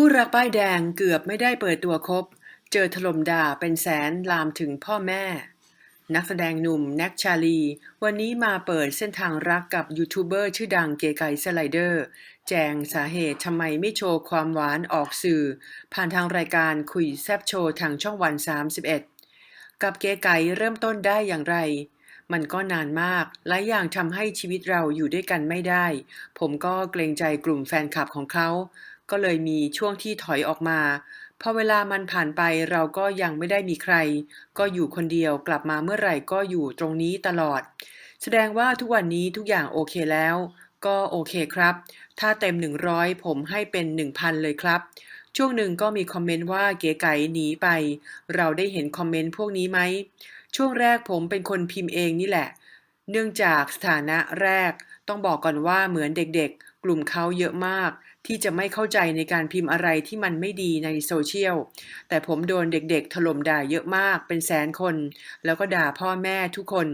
คู่รักป้ายแดงเกือบไม่ได้เปิดตัวคบ เจอถล่มด่าเป็นแสนลามถึงพ่อแม่ นักแสดงหนุ่มแน็กชาลี วันนี้มาเปิดเส้นทางรักกับยูทูบเบอร์ชื่อดังเกไก่สไลเดอร์ แจงสาเหตุทำไมไม่โชว์ความหวานออกสื่อ ผ่านทางรายการคุยแซบโชว์ทางช่องวัน 31 กับเกไก่เริ่มต้นได้อย่างไรมันก็นานมาก หลายอย่างทำให้ชีวิตเราอยู่ด้วยกันไม่ได้ ผมก็เกรงใจกลุ่มแฟนคลับของเขา ก็เลยมีช่วงที่ถอยออกมา พอเวลามันผ่านไปเราก็ยังไม่ได้มีใคร ก็อยู่คนเดียวกลับมาเมื่อไหร่ก็อยู่ตรงนี้ตลอด แสดงว่าทุกวันนี้ทุกอย่างโอเคแล้ว ก็โอเคครับ ถ้าเต็ม 100 ผมให้เป็น 1,000 เลยครับ ช่วงหนึ่งก็มีคอมเมนต์ว่าเก๋ไก๋หนีไป เราได้เห็นคอมเมนต์พวกนี้ไหม ช่วงแรกผมเป็นคนพิมพ์เองนี่แหละ เนื่องจากสถานะแรก ต้องบอกก่อนว่าเหมือนเด็กๆ กลุ่มเขาเยอะมาก ที่จะไม่เข้าใจในการพิมพ์อะไรที่มันไม่ดีในโซเชียล แต่ผมโดนเด็กๆ ถล่มด่าเยอะมากเป็นแสนคน แล้วก็ด่าพ่อแม่ทุกคน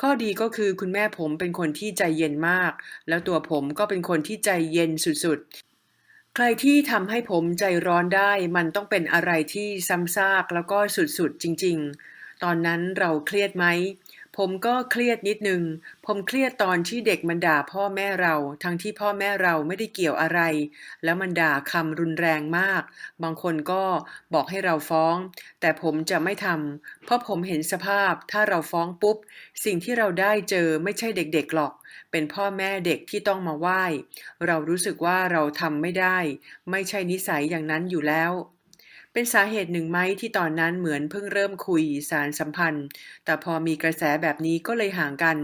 ข้อดีก็คือคุณแม่ผมเป็นคนที่ใจเย็นมาก แล้วตัวผมก็เป็นคนที่ใจเย็นสุดๆใครที่ทำให้ผมใจร้อนได้มันต้องเป็นอะไรที่ซ้ำซากแล้วก็สุดๆจริง ๆ ตอนนั้นเราเครียดไหม ผมก็เครียดนิดนึง ผมเครียดตอนที่เด็กมันด่าพ่อแม่เรา ทั้งที่พ่อแม่เราไม่ได้เกี่ยวอะไร แล้วมันด่าคำรุนแรงมาก บางคนก็บอกให้เราฟ้อง แต่ผมจะไม่ทำ เพราะผมเห็นสภาพ ถ้าเราฟ้องปุ๊บ สิ่งที่เราได้เจอไม่ใช่เด็กๆหรอก เป็นพ่อแม่เด็กที่ต้องมาไหว้ เรารู้สึกว่าเราทำไม่ได้ ไม่ใช่นิสัยอย่างนั้นอยู่แล้ว เป็นสาเหตุหนึ่งไหมที่ตอนนั้นเหมือนเพิ่งเริ่มคุยสารสัมพันธ์ แต่พอมีกระแสแบบนี้ก็เลยห่างกัน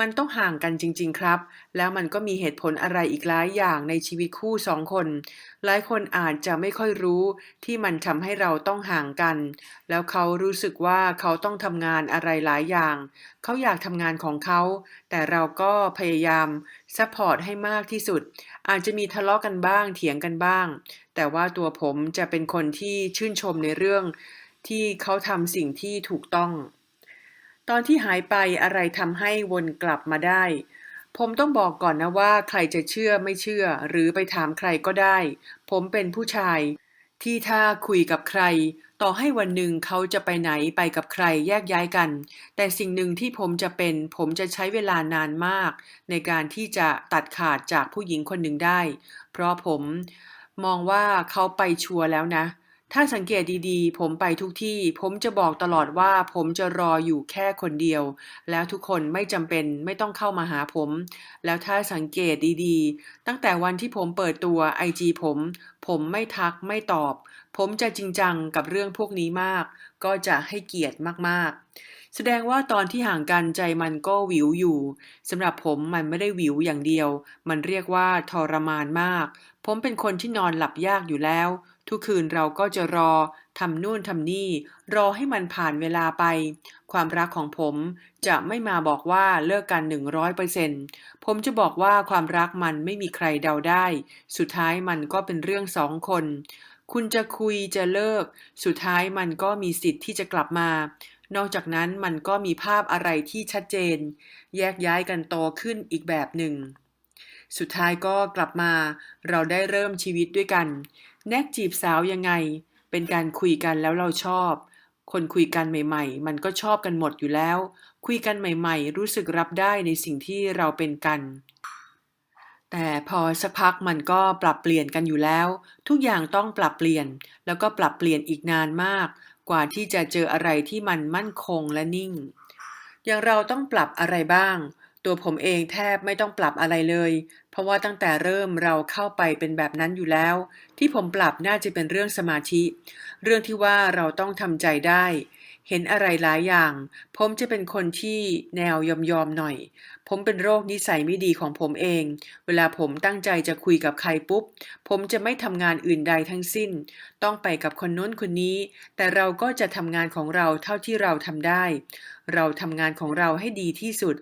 มันต้องห่างกันจริง ๆ ครับ แล้วมันก็มีเหตุผลอะไรอีกหลายอย่างในชีวิตคู่สองคน หลายคนอาจจะไม่ค่อยรู้ที่มันทำให้เราต้องห่างกัน แล้วเขารู้สึกว่าเขาต้องทำงานอะไรหลายอย่าง เขาอยากทำงานของเขา แต่เราก็พยายามซัพพอร์ตให้มากที่สุด อาจจะมีทะเลาะกันบ้างเถียงกันบ้าง แต่ว่าตัวผมจะเป็นคนที่ชื่นชมในเรื่อง ที่เขาทำสิ่งที่ถูกต้อง ตอนที่หายไปอะไรทำให้วนกลับมาได้ ผมต้องบอกก่อนนะว่าใครจะเชื่อไม่เชื่อ หรือไปถามใครก็ได้ ผมเป็นผู้ชาย ที่ถ้าคุยกับใคร ต่อให้วันหนึ่งเขาจะไปไหนไปกับใครแยกย้ายกัน แต่สิ่งหนึ่งที่ผมจะเป็น ผมจะใช้เวลานานมาก ในการที่จะตัดขาดจากผู้หญิงคนหนึ่งได้ เพราะผมมองว่าเขาไปชัวร์แล้วนะ ถ้าสังเกตดีๆ ผมไปทุกที่ ผมจะบอกตลอดว่าผมจะรออยู่แค่คนเดียว แล้วทุกคนไม่จำเป็นไม่ต้องเข้ามาหาผม แล้วถ้าสังเกตดีๆ ตั้งแต่วันที่ผมเปิดตัวไอจีผม ผมไม่ทักไม่ตอบ ผมจะจริงจังกับเรื่องพวกนี้มาก ก็จะให้เกียรติมากๆ แสดงว่าตอนที่ห่างกันใจมันก็วิวอยู่สำหรับผมมันไม่ได้วิวอย่างเดียว มันเรียกว่าทรมานมาก ผมเป็นคนที่นอนหลับยากอยู่แล้ว ทุกคืนเราก็จะรอทำนู่นทำนี่ รอให้มันผ่านเวลาไป ความรักของผมจะไม่มาบอกว่าเลิกกัน 100%ผมจะบอกว่าความรักมันไม่มีใครเดาได้ สุดท้ายมันก็เป็นเรื่องสองคน คุณจะคุยจะเลิก สุดท้ายมันก็มีสิทธิ์ที่จะกลับมา นอกจากนั้นมันก็มีภาพอะไรที่ชัดเจน แยกย้ายกันโตขึ้นอีกแบบหนึ่ง สุดท้ายก็กลับมา เราได้เริ่มชีวิตด้วยกัน แนกจีบสาวยังไง เป็นการคุยกันแล้วเราชอบ คนคุยกันใหม่ ๆ มันก็ชอบกันหมดอยู่แล้ว คุยกันใหม่ ๆ รู้สึกรับได้ในสิ่งที่เราเป็นกัน แต่พอสักพักมันก็ปรับเปลี่ยนกันอยู่แล้ว ทุกอย่างต้องปรับเปลี่ยน แล้วก็ปรับเปลี่ยนอีกนานมาก กว่าที่จะเจออะไรที่มันมั่นคงและนิ่ง อย่างเราต้องปรับอะไรบ้างตัวผมเองแทบไม่ต้องปรับอะไรเลย เพราะว่าตั้งแต่เริ่มเราเข้าไปเป็นแบบนั้นอยู่แล้ว ที่ผมปรับน่าจะเป็นเรื่องสมาธิ เรื่องที่ว่าเราต้องทำใจได้ เห็นอะไรหลายอย่าง ผมจะเป็นคนที่แนวยอมยอมหน่อย ผมเป็นโรคนิสัยไม่ดีของผมเอง เวลาผมตั้งใจจะคุยกับใครปุ๊บ ผมจะไม่ทำงานอื่นใดทั้งสิ้น ต้องไปกับคนน้นคนนี้ แต่เราก็จะทำงานของเราเท่าที่เราทำได้ เราทำงานของเราให้ดีที่สุด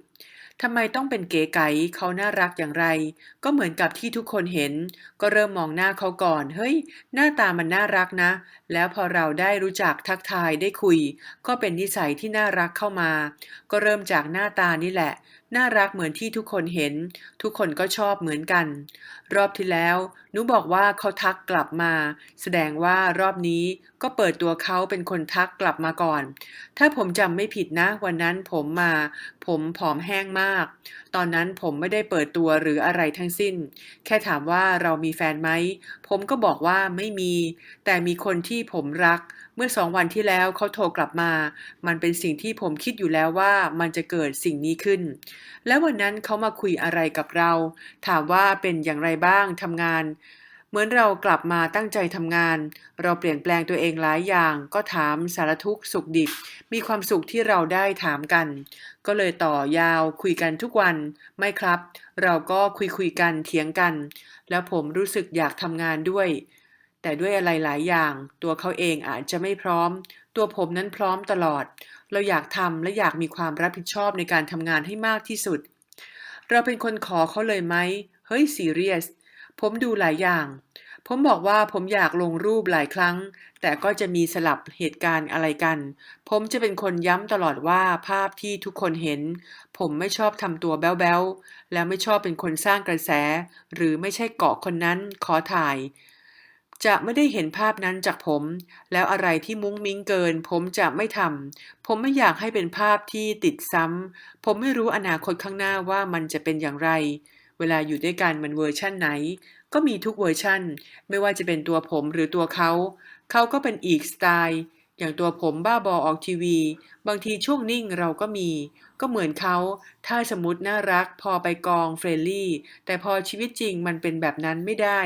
ทำไมต้องเป็นเก๋ไก๋เขาน่ารักอย่างไร ก็เหมือนกับที่ทุกคนเห็น ก็เริ่มมองหน้าเขาก่อน เฮ้ย หน้าตามันน่ารักนะ แล้วพอเราได้รู้จักทักทายได้คุย ก็เป็นนิสัยที่น่ารักเข้ามา ก็เริ่มจากหน้าตานี่แหละ น่ารักเหมือนที่ทุกคนเห็น ทุกคนก็ชอบเหมือนกัน รอบที่แล้วหนูบอกว่าเขาทักกลับมา แสดงว่ารอบนี้ก็เปิดตัวเขาเป็นคนทักกลับมาก่อน ถ้าผมจำไม่ผิดนะ วันนั้นผมมา ผมผอมแห้งมาก ตอนนั้นผมไม่ได้เปิดตัวหรืออะไรทั้งสิ้น แค่ถามว่าเรามีแฟนไหม ผมก็บอกว่าไม่มี แต่มีคนที่ผมรัก มื่อสองวันที่แล้วเขาโทรกลับมา มันเป็นสิ่งที่ผมคิดอยู่แล้วว่ามันจะเกิดสิ่งนี้ขึ้น แล้ววันนั้นเขามาคุยอะไรกับเรา ถามว่าเป็นอย่างไรบ้างทำงาน เหมือนเรากลับมาตั้งใจทำงาน เราเปลี่ยนแปลงตัวเองหลายอย่าง ก็ถามสารทุกข์สุขดิบ มีความสุขที่เราได้ถามกัน ก็เลยต่อยาวคุยกันทุกวัน ไม่ครับ เราก็คุยคุยกันเถียงกัน แล้วผมรู้สึกอยากทำงานด้วย แต่ด้วยอะไรหลายอย่าง ตัวเขาเองอาจจะไม่พร้อม ตัวผมนั้นพร้อมตลอด เราอยากทำและอยากมีความรับผิดชอบในการทำงานให้มากที่สุด เราเป็นคนขอเขาเลยไหมเฮ้ยซีเรียสผมดูหลายอย่าง ผมบอกว่าผมอยากลงรูปหลายครั้ง แต่ก็จะมีสลับเหตุการณ์อะไรกัน ผมจะเป็นคนย้ำตลอดว่าภาพที่ทุกคนเห็น ผมไม่ชอบทำตัวแบ๊วๆ และไม่ชอบเป็นคนสร้างกระแส หรือไม่ใช่เกาะคนนั้นขอถ่าย จะไม่ได้เห็นภาพนั้นจากผม แล้วอะไรที่มุ้งมิ้งเกิน ผมจะไม่ทำผมไม่อยากให้เป็นภาพที่ติดซ้ำผมไม่รู้อนาคตข้างหน้าว่ามันจะเป็นอย่างไร เวลาอยู่ด้วยกันมันเวอร์ชั่นไหน ก็มีทุกเวอร์ชั่น ไม่ว่าจะเป็นตัวผมหรือตัวเขา เขาก็เป็นอีกสไตล์อย่างตัวผมบ้าบอออกทีวี บางทีช่วงนิ่งเราก็มี ก็เหมือนเขา ถ้าสมมติน่ารักพอไปกองเฟรนลี่ แต่พอชีวิตจริงมันเป็นแบบนั้นไม่ได้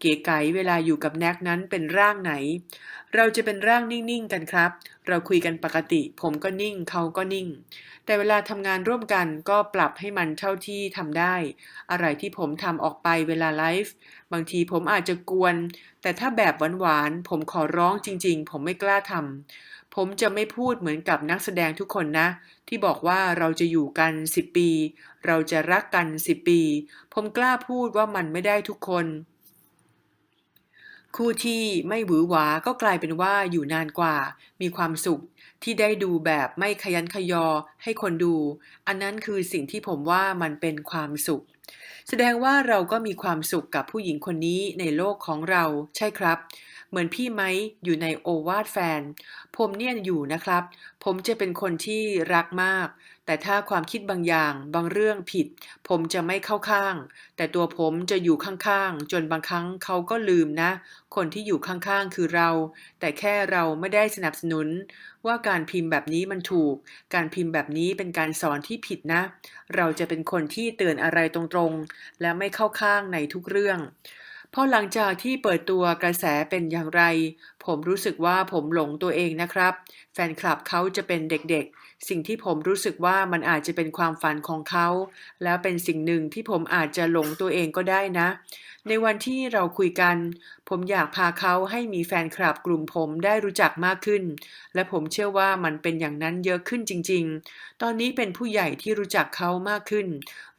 เก๋ไก๋เวลาอยู่กับแน็กนั้นเป็นร่างไหน เราจะเป็นร่างนิ่งๆกันครับ เราคุยกันปกติ ผมก็นิ่งเขาก็นิ่ง แต่เวลาทำงานร่วมกันก็ปรับให้มันเท่าที่ทำได้ อะไรที่ผมทำออกไปเวลาไลฟ์บางทีผมอาจจะกวน แต่ถ้าแบบหวานๆผมขอร้องจริง ๆ ผมไม่กล้าทำผมจะไม่พูดเหมือนกับนักแสดงทุกคนนะ ที่บอกว่าเราจะอยู่กัน 10 ปี เราจะรักกัน 10 ปี ผมกล้าพูดว่ามันไม่ได้ทุกคน คู่ที่ไม่หวือหวาก็กลายเป็นว่าอยู่นานกว่า มีความสุขที่ได้ดูแบบไม่ขยันขยอให้คนดู อันนั้นคือสิ่งที่ผมว่ามันเป็นความสุข แสดงว่าเราก็มีความสุขกับผู้หญิงคนนี้ในโลกของเราใช่ครับ เหมือนพี่ไหมอยู่ในโอวาทแฟน ผมเนี่ยอยู่นะครับ ผมจะเป็นคนที่รักมาก แต่ถ้าความคิดบางอย่างบางเรื่องผิด ผมจะไม่เข้าข้าง แต่ตัวผมจะอยู่ข้างๆ จนบางครั้งเขาก็ลืมนะ คนที่อยู่ข้างๆ คือเรา แต่แค่เราไม่ได้สนับสนุน ว่าการพิมพ์แบบนี้มันถูก การพิมพ์แบบนี้เป็นการสอนที่ผิดนะ เราจะเป็นคนที่เตือนอะไรตรงๆ และไม่เข้าข้างในทุกเรื่อง พอหลังจากที่เปิดตัวกระแสเป็นอย่างไร ผมรู้สึกว่าผมหลงตัวเองนะครับ แฟนคลับเขาจะเป็นเด็กๆ สิ่งที่ผมรู้สึกว่ามันอาจจะเป็นความฝันของเขา แล้วเป็นสิ่งหนึ่งที่ผมอาจจะหลงตัวเองก็ได้นะ ในวันที่เราคุยกัน ผมอยากพาเขาให้มีแฟนคลับกลุ่มผมได้รู้จักมากขึ้น และผมเชื่อว่ามันเป็นอย่างนั้นเยอะขึ้นจริง ๆ ตอนนี้เป็นผู้ใหญ่ที่รู้จักเขามากขึ้น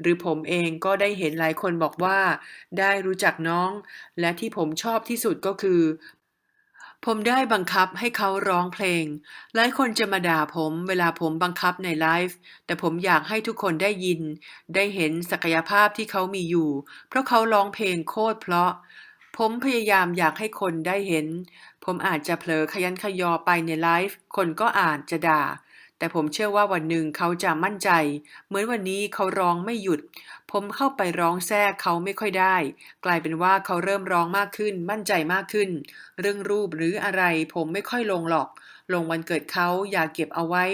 หรือผมเองก็ได้เห็นหลายคนบอกว่า ได้รู้จักน้อง และที่ผมชอบที่สุดก็คือ ผมได้บังคับให้เขาร้องเพลง หลายคนจะมาด่าผมเวลาผมบังคับในไลฟ์ แต่ผมอยากให้ทุกคนได้ยิน ได้เห็นศักยภาพที่เขามีอยู่ เพราะเขาร้องเพลงโคตรเพราะ ผมพยายามอยากให้คนได้เห็น ผมอาจจะเผลอขยันขยอไปในไลฟ์ คนก็อาจจะด่า แต่ผมเชื่อว่าวันหนึ่งเขาจะมั่นใจ เหมือนวันนี้เขาร้องไม่หยุด ผมเข้าไปร้องแทรกเขาไม่ค่อยได้ กลายเป็นว่าเขาเริ่มร้องมากขึ้น มั่นใจมากขึ้น เรื่องรูปหรืออะไร ผมไม่ค่อยลงหรอก ลงวันเกิดเขาอยากเก็บเอาไว้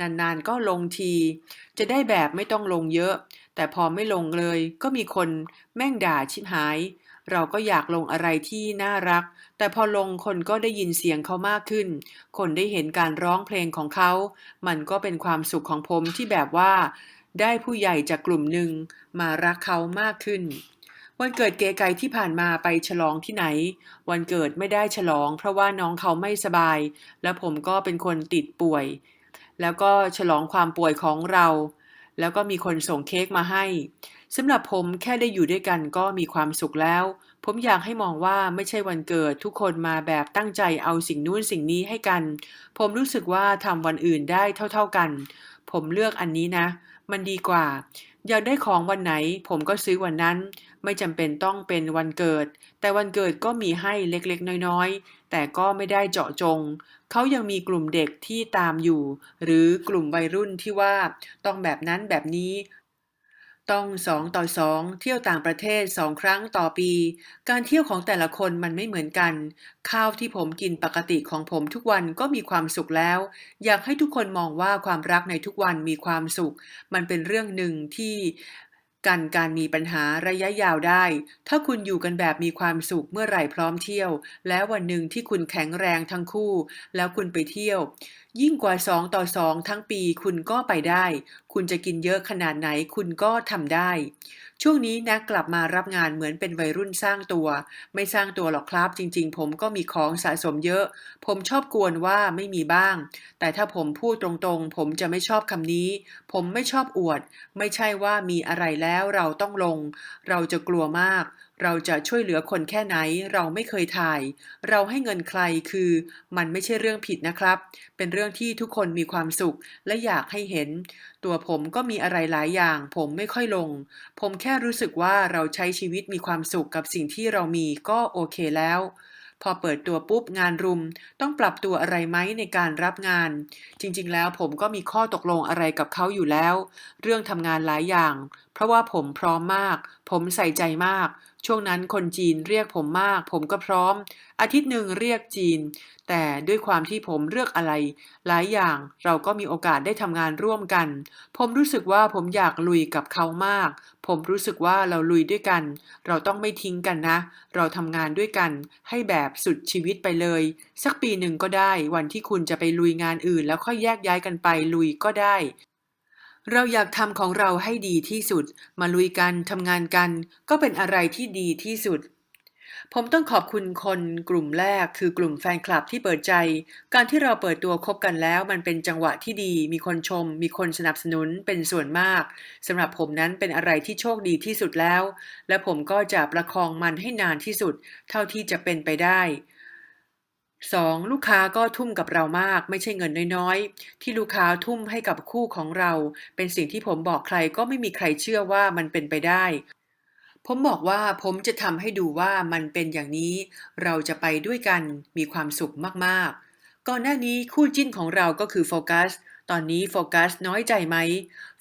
นานๆก็ลงที จะได้แบบไม่ต้องลงเยอะ แต่พอไม่ลงเลย ก็มีคนแม่งด่าชิบหาย เราก็อยากลงอะไรที่น่ารัก แต่พอลงคนก็ได้ยินเสียงเขามากขึ้น คนได้เห็นการร้องเพลงของเขา มันก็เป็นความสุขของผมที่แบบว่า ได้ผู้ใหญ่จากกลุ่มหนึ่งมารักเขามากขึ้น วันเกิดเกไก่ที่ผ่านมาไปฉลองที่ไหน วันเกิดไม่ได้ฉลอง เพราะว่าน้องเขาไม่สบาย แล้วผมก็เป็นคนติดป่วย แล้วก็ฉลองความป่วยของเรา แล้วก็มีคนส่งเค้กมาให้ สำหรับผมแค่ได้อยู่ด้วยกันก็มีความสุขแล้ว ผมอยากให้มองว่าไม่ใช่วันเกิดทุกคนมาแบบตั้งใจเอาสิ่งนู้นสิ่งนี้ให้กัน ผมรู้สึกว่าทำวันอื่นได้เท่า ๆกัน ผมเลือกอันนี้นะ มันดีกว่า อยากได้ของวันไหน ผมก็ซื้อวันนั้น ไม่จำเป็นต้องเป็นวันเกิด แต่วันเกิดก็มีให้เล็กๆ น้อยๆ แต่ก็ไม่ได้เจาะจง เขายังมีกลุ่มเด็กที่ตามอยู่ หรือกลุ่มวัยรุ่นที่ว่าต้องแบบนั้นแบบนี้ ต้องสองต่อสองเที่ยวต่างประเทศสองครั้งต่อปี การเที่ยวของแต่ละคนมันไม่เหมือนกัน ข้าวที่ผมกินปกติของผมทุกวันก็มีความสุขแล้ว อยากให้ทุกคนมองว่าความรักในทุกวันมีความสุข มันเป็นเรื่องหนึ่งที่ กันการมีปัญหาระยะยาวได้ ถ้าคุณอยู่กันแบบมีความสุขเมื่อไหร่พร้อมเที่ยว แล้ววันหนึ่งที่คุณแข็งแรงทั้งคู่ แล้วคุณไปเที่ยว ยิ่งกว่า 2 ต่อ 2 ทั้งปีคุณก็ไปได้ คุณจะกินเยอะขนาดไหนคุณก็ทำได้ ช่วงนี้แนักกลับมารับงานเหมือนเป็นวัยรุ่นสร้างตัว ไม่สร้างตัวหรอกครับ จริง ๆ ผมก็มีของสะสมเยอะ ผมชอบกวนว่าไม่มีบ้าง แต่ถ้าผมพูดตรงๆ ผมจะไม่ชอบคำนี้ ผมไม่ชอบอวด ไม่ใช่ว่ามีอะไรแล้วเราต้องลง เราจะกลัวมาก เราจะช่วยเหลือคนแค่ไหนเราไม่เคยถ่าย เราให้เงินใครคือ มันไม่ใช่เรื่องผิดนะครับ เป็นเรื่องที่ทุกคนมีความสุขและอยากให้เห็น ตัวผมก็มีอะไรหลายอย่าง ผมไม่ค่อยลง ผมแค่รู้สึกว่าเราใช้ชีวิตมีความสุขกับสิ่งที่เรามีก็โอเคแล้ว พอเปิดตัวปุ๊บงานรุม ต้องปรับตัวอะไรไหมในการรับงาน จริงๆ แล้วผมก็มีข้อตกลงอะไรกับเขาอยู่แล้ว เรื่องทำงานหลายอย่าง เพราะว่าผมพร้อมมาก ผมใส่ใจมาก ช่วงนั้นคนจีนเรียกผมมาก ผมก็พร้อม อาทิตย์หนึ่งเรียกจีน แต่ด้วยความที่ผมเลือกอะไร หลายอย่างเราก็มีโอกาสได้ทำงานร่วมกัน ผมรู้สึกว่าผมอยากลุยกับเขามาก ผมรู้สึกว่าเราลุยด้วยกัน เราต้องไม่ทิ้งกันนะ เราทำงานด้วยกัน ให้แบบสุดชีวิตไปเลย สักปีหนึ่งก็ได้ วันที่คุณจะไปลุยงานอื่น แล้วค่อยแยกย้ายกันไปลุยก็ได้ เราอยากทำของเราให้ดีที่สุด มาลุยกันทำงานกัน ก็เป็นอะไรที่ดีที่สุด ผมต้องขอบคุณคนกลุ่มแรกคือกลุ่มแฟนคลับที่เปิดใจ การที่เราเปิดตัวคบกันแล้ว มันเป็นจังหวะที่ดี มีคนชม มีคนสนับสนุนเป็นส่วนมากสำหรับผมนั้นเป็นอะไรที่โชคดีที่สุดแล้ว และผมก็จะประคองมันให้นานที่สุด เท่าที่จะเป็นไปได้ 2. ลูกค้าก็ทุ่มกับเรามาก ไม่ใช่เงินน้อยๆ ที่ลูกค้าทุ่มให้กับคู่ของเรา เป็นสิ่งที่ผมบอกใครก็ไม่มีใครเชื่อว่ามันเป็นไปได้ ผมบอกว่าผมจะทำให้ดูว่ามันเป็นอย่างนี้ เราจะไปด้วยกันมีความสุขมากๆ ก่อนหน้านี้คู่จิ้นของเราก็คือโฟกัสตอนนี้โฟกัสน้อยใจไหม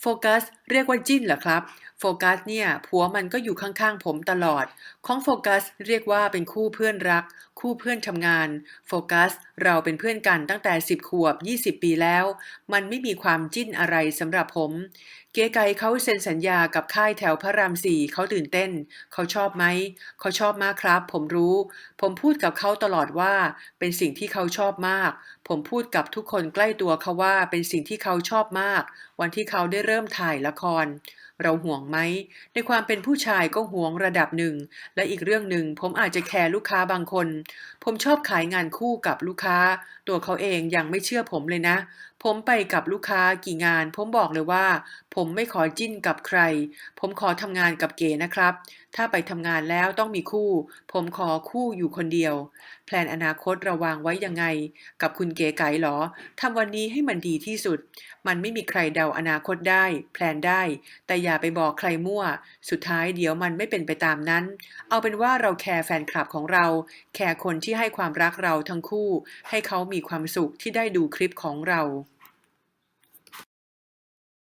โฟกัสเรียกว่าจิ้นเหรอครับ โฟกัสเนี่ยผัวมันก็อยู่ข้างๆผมตลอด ของโฟกัสเรียกว่าเป็นคู่เพื่อนรัก คู่เพื่อนทำงาน โฟกัสเราเป็นเพื่อนกันตั้งแต่ 10 ขวบ 20 ปีแล้ว มันไม่มีความจิ้นอะไรสำหรับผม เก๋ไก่เขาเซ็นสัญญากับค่ายแถวพระรามสี่เขาตื่นเต้น เขาชอบไหม เขาชอบมากครับ ผมรู้ ผมพูดกับเขาตลอดว่า เป็นสิ่งที่เขาชอบมาก ผมพูดกับทุกคนใกล้ตัวเขาว่าเป็นสิ่งที่เขาชอบมาก วันที่เขาได้เริ่มถ่ายละคร เราห่วงไหม ในความเป็นผู้ชายก็ห่วงระดับหนึ่ง และอีกเรื่องหนึ่งผมอาจจะแคร์ลูกค้าบางคน ผมชอบขายงานคู่กับลูกค้า ตัวเขาเองยังไม่เชื่อผมเลยนะ ผมไปกับลูกค้ากี่งาน ผมบอกเลยว่า ผมไม่ขอจิ้นกับใคร ผมขอทำงานกับเก๋นะครับ ถ้าไปทำงานแล้วต้องมีคู่ ผมขอคู่อยู่คนเดียว แพลนอนาคตระวางไว้ยังไง กับคุณเก๋ไก๋หรอทำวันนี้ให้มันดีที่สุด มันไม่มีใครเดาอนาคตได้ แพลนได้ แต่อย่าไปบอกใครมั่ว สุดท้ายเดี๋ยวมันไม่เป็นไปตามนั้น เอาเป็นว่าเราแคร์แฟนคลับของเรา แคร์คนที่ให้ความรักเราทั้งคู่ ให้เขามีความสุขที่ได้ดูคลิปของเรา